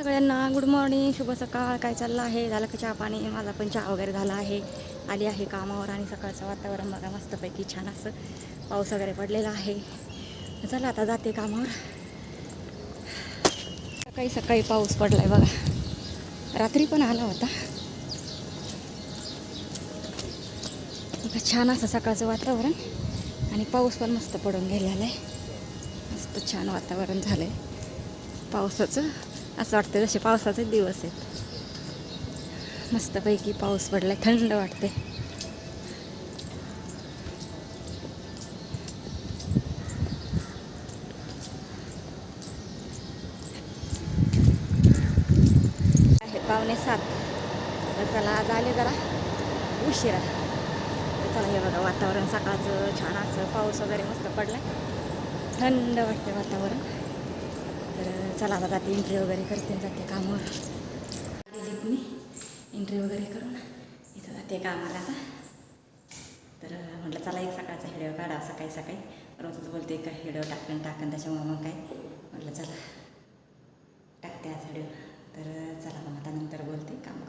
सगळ्यांना good morning शुभ सकाळ. काय चाललं आहे? झालं का चहा पाणी? माझा पण चहा वगैरे झाला आहे. आली आहे कामावर आणि सकाळचं वातावरण बघा मस्तपैकी छान असं. पाऊस वगैरे पडलेला आहे. चला आता जाते कामावर. सकाळी सकाळी पाऊस पडला आहे बघा. रात्री पण आला होता. बघा छान असं सकाळचं वातावरण. आणि पाऊस पण मस्त पडून गेलेला आहे. मस्त छान वातावरण झालं आहे पावसाचं. असं वाटतं जसे पावसाचे दिवस आहेत. मस्तपैकी पाऊस पडला थंड वाटते पावणे सात. तर चला आज आले जरा उशिरा. चला हे बघा वातावरण सकाळचं छान असं पाऊस वगैरे मस्त पडलाय. थंड वाटते वातावरण. चला आता जाते एंट्री वगैरे करते जाते कामावर. गेलीत मी एंट्री वगैरे करून इथं जाते कामाला आता. तर म्हटलं चला एक सकाळचा व्हिडिओ काढा सकाळी सकाळी. रोजच बोलते का व्हिडिओ टाकन टाकन त्याच्यामुळं मग काय? म्हटलं चला. टाकते आज व्हिडिओ. तर चला मग आता नंतर बोलते काम